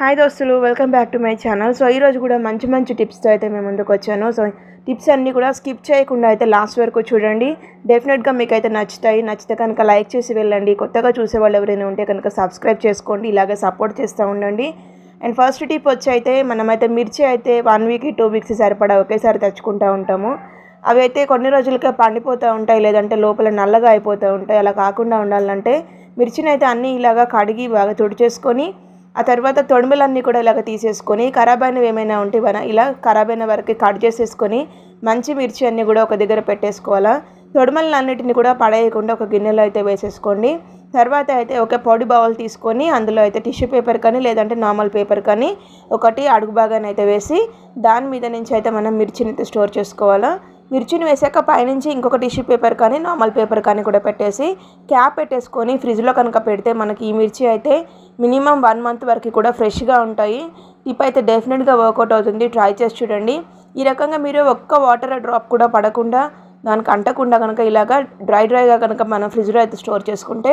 Hi దోస్తులు welcome back to my channel so ఈరోజు కూడా మంచి మంచి టిప్స్తో అయితే మేము ముందుకు వచ్చాను. సో టిప్స్ అన్నీ కూడా స్కిప్ చేయకుండా అయితే లాస్ట్ వరకు చూడండి. డెఫినెట్గా మీకు అయితే నచ్చుతాయి. నచ్చితే కనుక లైక్ చేసి వెళ్ళండి. కొత్తగా చూసే వాళ్ళు ఎవరైనా ఉంటే కనుక సబ్స్క్రైబ్ చేసుకోండి. ఇలాగే సపోర్ట్ చేస్తూ ఉండండి. అండ్ ఫస్ట్ టిప్ వచ్చి అయితే మనమైతే మిర్చి అయితే వన్ వీక్ టూ వీక్స్ సరిపడా ఒకేసారి తెచ్చుకుంటూ ఉంటాము. అవి అయితే కొన్ని రోజులకే పండిపోతూ ఉంటాయి. లేదంటే లోపల నల్లగా అయిపోతూ ఉంటాయి. అలా కాకుండా ఉండాలంటే మిర్చిని అయితే అన్నీ ఇలాగా కడిగి బాగా తుడిచేసుకొని ఆ తర్వాత తొడుములన్నీ కూడా ఇలాగ తీసేసుకొని ఖరాబ్ అయినవి ఏమైనా ఉంటే మన ఇలా ఖరాబ్ అయిన వరకు కట్ చేసేసుకొని మంచి మిర్చి అన్నీ కూడా ఒక దగ్గర పెట్టేసుకోవాలా. తొడుమలన్నిటిని కూడా పడేయకుండా ఒక గిన్నెలో అయితే వేసేసుకోండి. తర్వాత అయితే ఒక పొడి బౌల్ తీసుకొని అందులో అయితే టిష్యూ పేపర్ కానీ లేదంటే నార్మల్ పేపర్ కానీ ఒకటి అడుగు భాగాన్ని అయితే వేసి దాని మీద నుంచి అయితే మనం మిర్చిని అయితే స్టోర్ చేసుకోవాలా. మిర్చిని వేసాక పైనుంచి ఇంకొక టిష్యూ పేపర్ కానీ నార్మల్ పేపర్ కానీ కూడా పెట్టేసి క్యాప్ పెట్టేసుకొని ఫ్రిడ్జ్లో కనుక పెడితే మనకి ఈ మిర్చి అయితే మినిమం వన్ మంత్ వరకు కూడా ఫ్రెష్గా ఉంటాయి. టిప్ అయితే డెఫినెట్గా వర్కౌట్ అవుతుంది. ట్రై చేసి చూడండి. ఈ రకంగా మీరు ఒక్క వాటర్ డ్రాప్ కూడా పడకుండా దానికి అంటకుండా కనుక ఇలాగా డ్రై డ్రైగా కనుక మనం ఫ్రిడ్జ్లో అయితే స్టోర్ చేసుకుంటే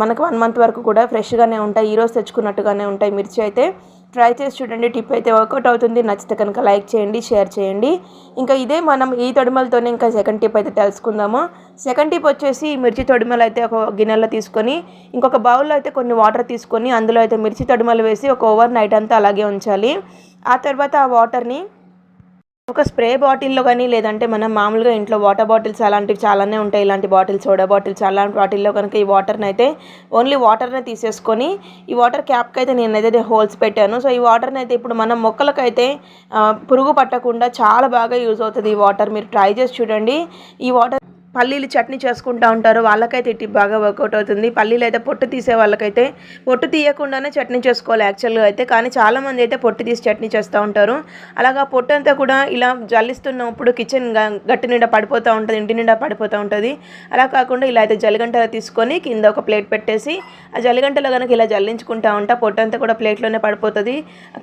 మనకు వన్ మంత్ వరకు కూడా ఫ్రెష్గానే ఉంటాయి. ఈరోజు తెచ్చుకున్నట్టుగానే ఉంటాయి మిర్చి అయితే. ట్రై చేసి చూడండి. టిప్ అయితే వర్కౌట్ అవుతుంది. నచ్చితే కనుక లైక్ చేయండి షేర్ చేయండి. ఇంకా ఇదే మనం ఈ తొడిమలతోనే ఇంకా సెకండ్ టిప్ అయితే తెలుసుకుందాము. సెకండ్ టిప్ వచ్చేసి మిర్చి తొడిమలు అయితే ఒక గిన్నెలో తీసుకొని ఇంకొక బౌల్లో అయితే కొన్ని వాటర్ తీసుకొని అందులో అయితే మిర్చి తొడిమలు వేసి ఒక ఓవర్ నైట్ అంతా అలాగే ఉంచాలి. ఆ తర్వాత ఆ వాటర్ని ఒక స్ప్రే బాటిల్లో కానీ లేదంటే మనం మామూలుగా ఇంట్లో వాటర్ బాటిల్స్ అలాంటివి చాలానే ఉంటాయి. ఇలాంటి బాటిల్స్ సోడా బాటిల్స్ అలాంటి వాటిల్లో కనుక ఈ వాటర్ని అయితే ఓన్లీ వాటర్ని తీసేసుకొని ఈ వాటర్ క్యాప్కి అయితే నేనైతే హోల్స్ పెట్టాను. సో ఈ వాటర్ని అయితే ఇప్పుడు మనం మొక్కలకైతే పురుగు పట్టకుండా చాలా బాగా యూజ్ అవుతుంది ఈ వాటర్. మీరు ట్రై చేసి చూడండి. ఈ వాటర్ పల్లీలు చట్నీ చేసుకుంటూ ఉంటారు. వాళ్ళకైతే ఇటు బాగా వర్కౌట్ అవుతుంది. పల్లీలు అయితే పొట్టు తీసే వాళ్ళకైతే పొట్టు తీయకుండానే చట్నీ చేసుకోవాలి యాక్చువల్గా అయితే. కానీ చాలామంది అయితే పొట్టు తీసి చట్నీ చేస్తూ ఉంటారు. అలాగా పొట్టు అంతా కూడా ఇలా జల్లిస్తున్నప్పుడు కిచెన్ గట్టి నిండా పడిపోతూ ఉంటుంది ఇంటి నిండా పడిపోతూ ఉంటుంది. అలా కాకుండా ఇలా అయితే జలిగంటలో తీసుకొని కింద ఒక ప్లేట్ పెట్టేసి ఆ జలిగంటలో కనుక ఇలా జల్లించుకుంటా ఉంటా పొట్టు అంతా కూడా ప్లేట్లోనే పడిపోతుంది.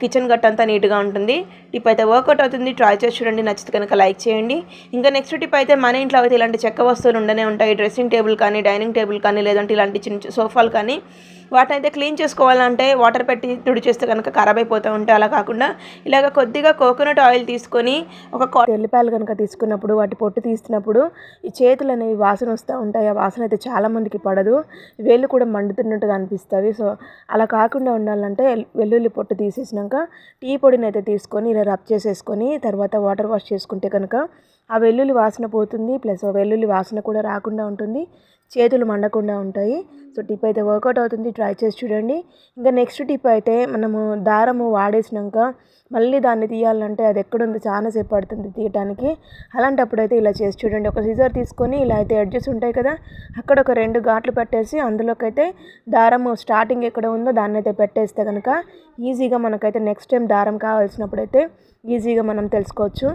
కిచెన్ గట్ట అంతా నీట్గా ఉంటుంది. టిప్ అయితే వర్కౌట్ అవుతుంది. ట్రై చేసి చూడండి. నచ్చితే కనుక లైక్ చేయండి. ఇంకా నెక్స్ట్ టిప్ అయితే మన ఇంట్లో అయితే ఇలాంటి చెక్క చెక్క వస్తువులు ఉండనే ఉంటాయి. డ్రెస్సింగ్ టేబుల్ కానీ డైనింగ్ టేబుల్ కానీ లేదంటే ఇలాంటి చిన్న సోఫాలు కానీ వాటిని అయితే క్లీన్ చేసుకోవాలంటే వాటర్ పెట్టి తుడి చేస్తే కనుక ఖరాబ్ అయిపోతూ ఉంటాయి అలా కాకుండా ఇలాగ కొద్దిగా కోకోనట్ ఆయిల్ తీసుకొని ఒక ఎల్లిపాయలు కనుక తీసుకున్నప్పుడు వాటి పొట్టు తీసినప్పుడు ఈ చేతులు అనేవి వాసన వస్తూ ఉంటాయి. ఆ వాసన అయితే చాలామందికి పడదు. వేళ్ళు కూడా మండుతున్నట్టుగా అనిపిస్తాయి. సో అలా కాకుండా ఉండాలంటే వెల్లుల్లి పొట్టు తీసేసినాక టీ పొడిని అయితే తీసుకొని ఇలా రబ్ చేసేసుకొని తర్వాత వాటర్ వాష్ చేసుకుంటే కనుక ఆ వెల్లుల్లి వాసన పోతుంది ప్లస్ వెల్లుల్లి వాసన కూడా రాకుండా ఉంటుంది చేతులు మండకుండా ఉంటాయి. సో టిప్ అయితే వర్కౌట్ అవుతుంది ట్రై చేసి చూడండి. ఇంకా నెక్స్ట్ టిప్ అయితే మనము దారము వాడేసినాక మళ్ళీ దాన్ని తీయాలంటే అది ఎక్కడుందో చాలాసేపు పడుతుంది తీయటానికి. అలాంటప్పుడు అయితే ఇలా చేసి చూడండి. ఒక సిజర్ తీసుకొని ఇలా అయితే ఎడ్జెస్ ఉంటాయి కదా అక్కడ ఒక రెండు ఘాట్లు పెట్టేసి అందులోకైతే దారము స్టార్టింగ్ ఎక్కడ ఉందో దాన్ని అయితే పెట్టేస్తే కనుక ఈజీగా మనకైతే నెక్స్ట్ టైం దారం కావాల్సినప్పుడు అయితే ఈజీగా మనం తెలుసుకోవచ్చు.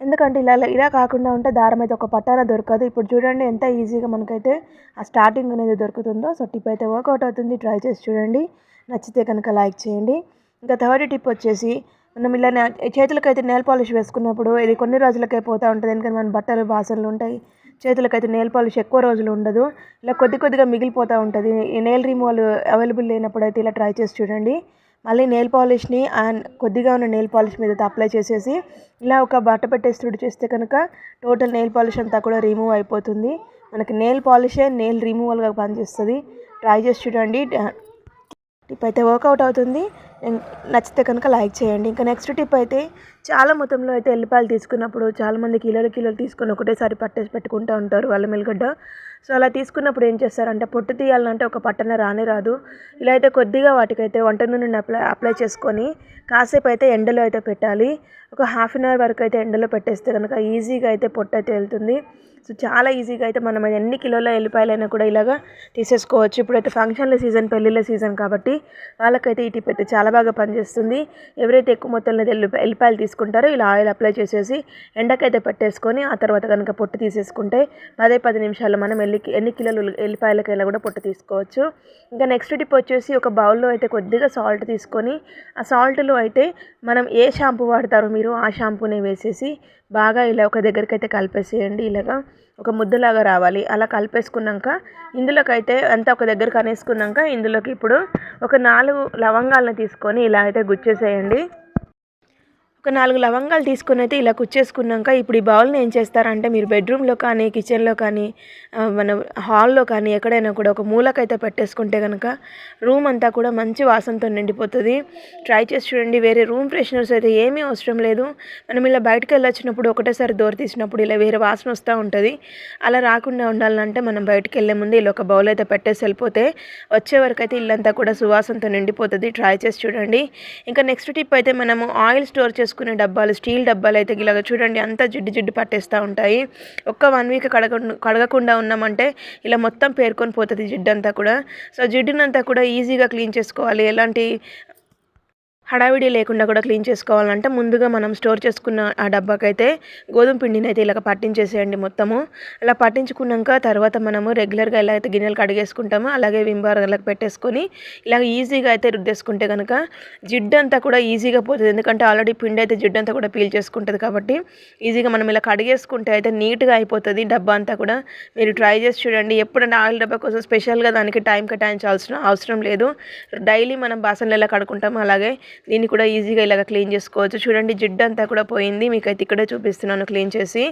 ఎందుకంటే ఇలా ఇలా కాకుండా ఉంటే దారం అయితే ఒక పట్టాన దొరకదు. ఇప్పుడు చూడండి ఎంత ఈజీగా మనకైతే ఆ స్టార్టింగ్ అనేది దొరుకుతుందో. సో టిప్ అయితే వర్కౌట్ అవుతుంది. ట్రై చేసి చూడండి. నచ్చితే కనుక లైక్ చేయండి. ఇంకా థర్డ్ టిప్ వచ్చేసి మనం ఇలా చేతులకైతే నేల్ పాలిష్ వేసుకున్నప్పుడు ఇది కొన్ని రోజులకే పోతూ ఉంటుంది. ఎందుకంటే మన బట్టలు బాసనలు ఉంటాయి. చేతులకైతే నెయిల్ పాలిష్ ఎక్కువ రోజులు ఉండదు. ఇలా కొద్ది కొద్దిగా మిగిలిపోతూ ఉంటుంది. ఈ నెయిల్ రిమూవల్ అవైలబుల్ లేనప్పుడు అయితే ఇలా ట్రై చేసి చూడండి. మళ్ళీ నెయిల్ పాలిష్ని అండ్ కొద్దిగా ఉన్న నెయిల్ పాలిష్ మీద అప్లై చేసేసి ఇలా ఒక బట్ట పెట్టేసి తుడి చేస్తే కనుక టోటల్ నెయిల్ పాలిష్ అంతా కూడా రిమూవ్ అయిపోతుంది. మనకి నెయిల్ పాలిషే నెయిల్ రిమూవల్గా పనిచేస్తుంది. ట్రై చేసి చూడండి. టిప్ అయితే వర్కౌట్ అవుతుంది. నచ్చితే కనుక లైక్ చేయండి. ఇంకా నెక్స్ట్ టిప్ అయితే చాలా మొత్తంలో అయితే ఎల్లిపాయలు తీసుకున్నప్పుడు చాలామంది కిలోలు కిలోలు తీసుకొని ఒకటేసారి పట్టేసి పెట్టుకుంటూ ఉంటారు. వాళ్ళ మెల్లిగడ్డ సో అలా తీసుకున్నప్పుడు ఏం చేస్తారంటే పొట్టు తీయాలంటే ఒక పట్టణ రానే రాదు. ఇలా అయితే కొద్దిగా వాటికైతే వంట నూనె అప్లై అప్లై చేసుకొని కాసేపు అయితే ఎండలో అయితే పెట్టాలి. ఒక హాఫ్ అన్ అవర్ వరకు అయితే ఎండలో పెట్టేస్తే కనుక ఈజీగా అయితే పొట్టు అయితే వెళ్తుంది. సో చాలా ఈజీగా అయితే మనం ఎన్ని కిలోల ఎల్లిపాయలైనా కూడా ఇలాగా తీసేసుకోవచ్చు. ఇప్పుడైతే ఫంక్షన్ల సీజన్ పెళ్ళిళ్ళ సీజన్ కాబట్టి వాళ్ళకైతే ఈ టిప్ అయితే చాలా బాగా పనిచేస్తుంది. ఎవరైతే ఎక్కువ మొత్తంలో ఎల్లిపాయ ఎల్లిపాయలు తీసుకుంటారో ఇలా ఆయిల్ అప్లై చేసేసి ఎండకైతే పెట్టేసుకొని ఆ తర్వాత కనుక పొట్టు తీసేసుకుంటే పదే పది నిమిషాల్లో మనం ఎల్లి ఎన్ని కిలోలు ఎల్లిపాయలకైనా కూడా పొట్టు తీసుకోవచ్చు. ఇంకా నెక్స్ట్ టిప్ వచ్చేసి ఒక బౌల్లో అయితే కొద్దిగా సాల్ట్ తీసుకొని ఆ సాల్ట్లో అయితే మనం ఏ షాంపూ వాడతారో? మీరు ఆ షాంపూని వేసేసి బాగా ఇలా ఒక దగ్గరికి అయితే కలిపేసేయండి. ఇలాగా ఒక ముద్దలాగా రావాలి. అలా కలిపేసుకున్నాక ఇందులోకైతే అంతా ఒక దగ్గర కనేసుకున్నాక ఇందులోకి ఇప్పుడు ఒక నాలుగు లవంగాలను తీసుకొని ఇలా అయితే గుచ్చేసేయండి. ఒక నాలుగు లవంగాలు తీసుకుని అయితే ఇలా కుచ్చేసుకున్నాక ఇప్పుడు ఈ బౌల్ని ఏం చేస్తారంటే మీరు బెడ్రూమ్లో కానీ కిచెన్లో కానీ మన హాల్లో కానీ ఎక్కడైనా కూడా ఒక మూలకైతే పెట్టేసుకుంటే కనుక రూమ్ అంతా కూడా మంచి వాసనతో నిండిపోతుంది. ట్రై చేసి చూడండి వేరే రూమ్ ఫ్రెషనర్స్ అయితే ఏమీ అవసరం లేదు. మనం ఇలా బయటకు వెళ్ళొచ్చినప్పుడు ఒకటేసారి దోర తీసినప్పుడు ఇలా వేరే వాసన వస్తూ ఉంటుంది. అలా రాకుండా ఉండాలంటే మనం బయటకు వెళ్ళే ముందు ఇలా ఒక బౌల్ అయితే పెట్టేసి వెళ్ళిపోతే వచ్చే వరకు అయితే ఇల్లంతా కూడా సువాసనతో నిండిపోతుంది. ట్రై చేసి చూడండి. ఇంకా నెక్స్ట్ టిప్ అయితే మనము ఆయిల్ స్టోర్ చేసి చేసుకునే డబ్బాలు స్టీల్ డబ్బాలు అయితే ఇలాగ చూడండి అంతా జిడ్డు జిడ్డు పట్టేస్తూ ఉంటాయి. ఒక్క వన్ వీక్ కడగ కడగకుండా ఉన్నామంటే ఇలా మొత్తం పేర్కొని పోతుంది జిడ్డు అంతా కూడా. సో జిడ్డునంతా కూడా ఈజీగా క్లీన్ చేసుకోవాలి. ఎలాంటి హడావిడి లేకుండా కూడా క్లీన్ చేసుకోవాలంటే ముందుగా మనం స్టోర్ చేసుకున్న ఆ డబ్బాకైతే గోధుమ పిండిని అయితే ఇలా పట్టించేసేయండి మొత్తము. అలా పట్టించుకున్నాక తర్వాత మనము రెగ్యులర్గా ఎలా అయితే గిన్నెలు కడిగేసుకుంటామో అలాగే వింబార్ అలా పెట్టేసుకొని ఇలా ఈజీగా అయితే రుద్దేసుకుంటే కనుక జిడ్డంతా కూడా ఈజీగా పోతుంది. ఎందుకంటే ఆల్రెడీ పిండి అయితే జిడ్డంతా కూడా పీల్ చేసుకుంటుంది కాబట్టి ఈజీగా మనం ఇలా కడిగేసుకుంటే అయితే నీట్గా అయిపోతుంది డబ్బా అంతా కూడా. మీరు ట్రై చేసి చూడండి. ఎప్పుడంటే ఆయిల్ డబ్బా కోసం స్పెషల్గా దానికి టైం కేటాయించాల్సిన అవసరం లేదు. డైలీ మనం బాసనలు ఎలా కడుకుంటామో అలాగే దీన్ని కూడా ఈజీగా ఇలాగ క్లీన్ చేసుకోవచ్చు. చూడండి జిడ్డు అంతా కూడా పోయింది. మీకైతే ఇక్కడే చూపిస్తున్నాను క్లీన్ చేసి.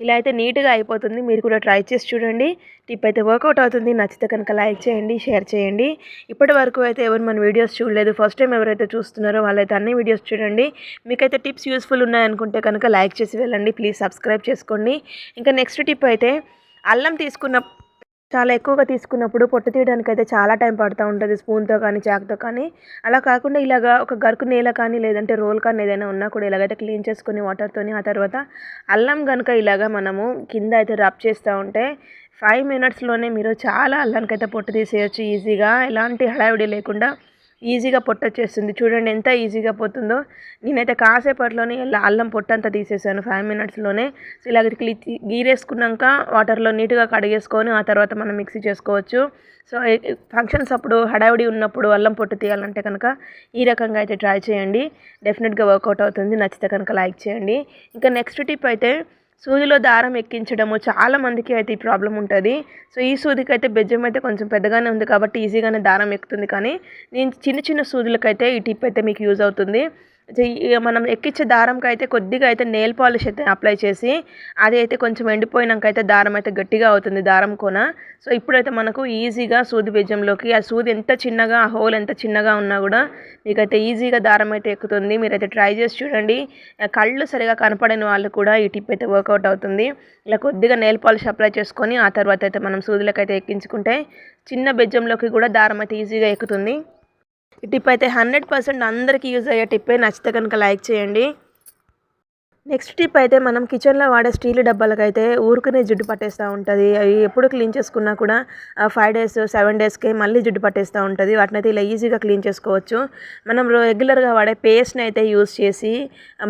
ఇలా అయితే నీట్గా అయిపోతుంది. మీరు కూడా ట్రై చేసి చూడండి. టిప్ అయితే వర్కౌట్ అవుతుంది. నచ్చితే కనుక లైక్ చేయండి షేర్ చేయండి. ఇప్పటి వరకు అయితే ఎవరు మన వీడియోస్ చూడలేదు. ఫస్ట్ టైం ఎవరైతే చూస్తున్నారో వాళ్ళైతే అన్ని వీడియోస్ చూడండి. మీకైతే టిప్స్ యూస్ఫుల్ ఉన్నాయనుకుంటే కనుక లైక్ చేసి వెళ్ళండి. ప్లీజ్ సబ్స్క్రైబ్ చేసుకోండి. ఇంకా నెక్స్ట్ టిప్ అయితే అల్లం తీసుకున్న చాలా ఎక్కువగా తీసుకున్నప్పుడు పొట్టు తీయడానికి అయితే చాలా టైం పడుతూ ఉంటుంది స్పూన్తో కానీ చాక్తో కానీ. అలా కాకుండా ఇలాగా ఒక గరుకు నేల కానీ లేదంటే రోల్ కానీ ఏదైనా ఉన్నా కూడా ఇలాగైతే క్లీన్ చేసుకుని వాటర్తోని ఆ తర్వాత అల్లం కనుక ఇలాగా మనము కింద అయితే రబ్ చేస్తూ ఉంటే ఫైవ్ మినిట్స్లోనే మీరు చాలా అల్లానికైతే పొట్టు తీసేయచ్చు ఈజీగా. ఎలాంటి హడావిడి లేకుండా ఈజీగా పొట్టు వచ్చేస్తుంది. చూడండి ఎంత ఈజీగా పోతుందో. నేనైతే కాసేపట్లోనే అల్లం పొట్టు అంతా తీసేసాను ఫైవ్ మినిట్స్లోనే. సో ఇలాగ గీరేసుకున్నాక వాటర్లో నీట్గా కడిగేసుకొని ఆ తర్వాత మనం మిక్సీ చేసుకోవచ్చు. సో ఫంక్షన్స్ అప్పుడు హడావిడి ఉన్నప్పుడు అల్లం పొట్టు తీయాలంటే కనుక ఈ రకంగా అయితే ట్రై చేయండి. డెఫినెట్గా వర్కౌట్ అవుతుంది. నచ్చితే కనుక లైక్ చేయండి. ఇంకా నెక్స్ట్ టిప్ అయితే సూదిలో దారం ఎక్కించడము చాలా మందికి అయితే ఈ ప్రాబ్లం ఉంటుంది. సో ఈ సూదికి అయితే బెజ్జం అయితే కొంచెం పెద్దగానే ఉంది కాబట్టి ఈజీగానే దారం ఎక్కుతుంది. కానీ నేను చిన్న చిన్న సూదులకైతే ఈ టిప్ అయితే మీకు యూజ్ అవుతుంది. మనం ఎక్కించే దారంకి అయితే కొద్దిగా అయితే నెయిల్ పాలిష్ అయితే అప్లై చేసి అది అయితే కొంచెం ఎండిపోయినాక అయితే దారం అయితే గట్టిగా అవుతుంది దారం కోన. సో ఇప్పుడైతే మనకు ఈజీగా సూది బెజ్జంలోకి ఆ సూది ఎంత చిన్నగా ఆ హోల్ ఎంత చిన్నగా ఉన్నా కూడా మీకైతే ఈజీగా దారం అయితే ఎక్కుతుంది. మీరైతే ట్రై చేసి చూడండి. కళ్ళు సరిగా కనపడని వాళ్ళు కూడా ఈ టిప్ అయితే వర్కౌట్ అవుతుంది. ఇలా కొద్దిగా నెయిల్ పాలిష్ అప్లై చేసుకొని ఆ తర్వాత అయితే మనం సూదులకైతే ఎక్కించుకుంటే చిన్న బెజ్జంలోకి కూడా దారం అయితే ఈజీగా ఎక్కుతుంది. ఈ టిప్ అయితే హండ్రెడ్ పర్సెంట్ అందరికీ యూజ్ అయ్యే టిప్పే. నచ్చితే కనుక లైక్ చేయండి. నెక్స్ట్ టిప్ అయితే మనం కిచెన్లో వాడే స్టీల్ డబ్బాలకైతే ఊరుకునే జిడ్డు పట్టేస్తూ ఉంటుంది. అవి ఎప్పుడు క్లీన్ చేసుకున్నా కూడా ఫైవ్ డేస్ సెవెన్ డేస్కి మళ్ళీ జిడ్డు పట్టేస్తూ ఉంటుంది. వాటిని అయితే ఇలా ఈజీగా క్లీన్ చేసుకోవచ్చు. మనం రెగ్యులర్గా వాడే పేస్ట్ని అయితే యూస్ చేసి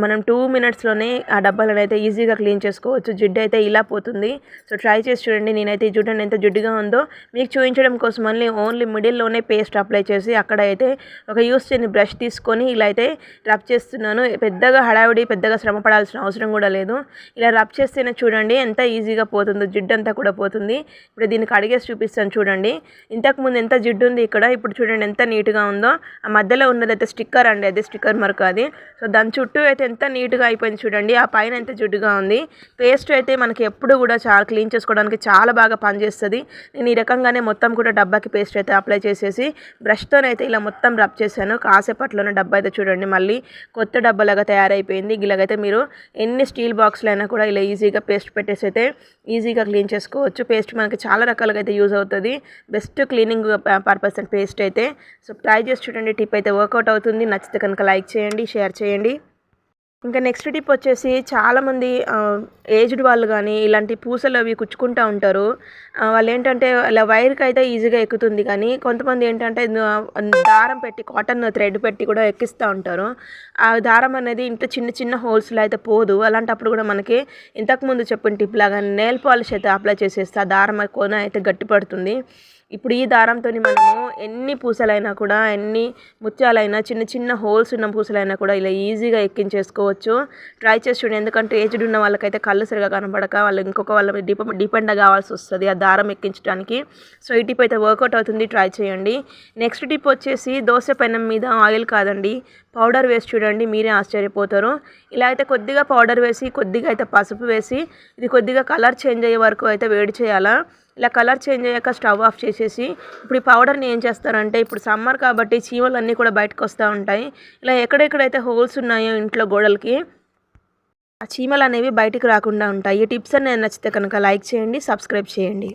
మనం టూ మినిట్స్లోనే ఆ డబ్బాలను అయితే ఈజీగా క్లీన్ చేసుకోవచ్చు. జిడ్డు అయితే ఇలా పోతుంది. సో ట్రై చేసి చూడండి. నేనైతే ఈ చూడండి ఎంత జిడ్డుగా ఉందో. మీకు చూపించడం కోసం మళ్ళీ ఓన్లీ మిడిల్లోనే పేస్ట్ అప్లై చేసి అక్కడ అయితే ఒక యూస్ చేయని బ్రష్ తీసుకొని ఇలా అయితే రబ్ చేస్తున్నాను. పెద్దగా హడావిడి పెద్దగా శ్రమ పడాల్సిన అవసరం కూడా లేదు. ఇలా రబ్ చేస్తేనే చూడండి ఎంత ఈజీగా పోతుందో జిడ్డు అంతా కూడా పోతుంది. ఇప్పుడు దీనికి అడిగేసి చూపిస్తాను చూడండి. ఇంతకుముందు ఎంత జిడ్డు ఉంది ఇక్కడ? ఇప్పుడు చూడండి ఎంత నీట్గా ఉందో. ఆ మధ్యలో ఉన్నది అయితే స్టిక్కర్ అండి అది స్టిక్కర్ మరక అది. సో దాని చుట్టూ అయితే ఎంత నీట్గా అయిపోయింది చూడండి. ఆ పైన ఎంత జిడ్డుగా ఉంది. పేస్ట్ అయితే మనకి ఎప్పుడు కూడా చాలా క్లీన్ చేసుకోవడానికి చాలా బాగా పనిచేస్తుంది. నేను ఈ రకంగానే మొత్తం కూడా డబ్బాకి పేస్ట్ అయితే అప్లై చేసేసి బ్రష్తోనైతే ఇలా మొత్తం రబ్ చేశాను. కాసేపట్లోనే డబ్బా అయితే చూడండి మళ్ళీ కొత్త డబ్బాలాగా తయారైపోయింది. ఇలాగైతే మీరు ఎన్ని స్టీల్ బాక్స్లు అయినా కూడా ఇలా ఈజీగా పేస్ట్ పెట్టేసి అయితే ఈజీగా క్లీన్ చేసుకోవచ్చు. పేస్ట్ మనకి చాలా రకాలుగా అయితే యూజ్ అవుతుంది. Best cleaning purpose and paste అయితే. సో ట్రై చేసి చూడండి. టిప్ అయితే వర్కౌట్ అవుతుంది. నచ్చితే కనుక లైక్ చేయండి షేర్ చేయండి. ఇంకా నెక్స్ట్ టిప్ వచ్చేసి చాలామంది ఏజ్డ్ వాళ్ళు కానీ ఇలాంటి పూసలు అవి కుచ్చుకుంటూ ఉంటారు. వాళ్ళు ఏంటంటే ఇలా వైర్కి అయితే ఈజీగా ఎక్కుతుంది కానీ కొంతమంది ఏంటంటే దారం పెట్టి కాటన్ థ్రెడ్ పెట్టి కూడా ఎక్కిస్తూ ఉంటారు. ఆ దారం అనేది ఇంట్లో చిన్న చిన్న హోల్స్లో అయితే పోదు. అలాంటప్పుడు కూడా మనకి ఇంతకుముందు చెప్పిన టిప్ లాగా నేల్ పాలిష్ అయితే అప్లై చేసేస్తే ఆ దారం కొన అయితే గట్టిపడుతుంది ఇప్పుడు ఈ దారంతో మనము ఎన్ని పూసలైనా కూడా ఎన్ని ముత్యాలైనా చిన్న చిన్న హోల్స్ ఉన్న పూసలైనా కూడా ఇలా ఈజీగా ఎక్కించేసుకోవచ్చు. ట్రై చేసి చూడండి. ఎందుకంటే ఏజ్డ్ ఉన్న వాళ్ళకైతే కళ్ళు సరిగా కనపడక వాళ్ళు ఇంకొక వాళ్ళ డిప డిపె డిపెండ్ కావాల్సి వస్తుంది ఆ దారం ఎక్కించడానికి. సో ఈ టిప్ అయితే వర్కౌట్ అవుతుంది. ట్రై చేయండి. నెక్స్ట్ టిప్ వచ్చేసి దోశ పెనం మీద ఆయిల్ కాదండి. పౌడర్ వేసి చూడండి. మీరే ఆశ్చర్యపోతారు. ఇలా అయితే కొద్దిగా పౌడర్ వేసి కొద్దిగా అయితే పసుపు వేసి ఇది కొద్దిగా కలర్ చేంజ్ అయ్యే వరకు అయితే వేడి చేయాలా? ఇలా కలర్ చేంజ్ అయ్యాక స్టవ్ ఆఫ్ చేసేసి ఇప్పుడు ఈ పౌడర్ని ఏం చేస్తారంటే ఇప్పుడు సమ్మర్ కాబట్టి చీమలు అన్నీ కూడా బయటకు వస్తూ ఉంటాయి. ఇలా ఎక్కడెక్కడైతే హోల్స్ ఉన్నాయో ఇంట్లో గోడలకి ఆ చీమలు అనేవి బయటికి రాకుండా ఉంటాయి. ఈ టిప్స్ అనేది నచ్చితే కనుక లైక్ చేయండి సబ్స్క్రైబ్ చేయండి.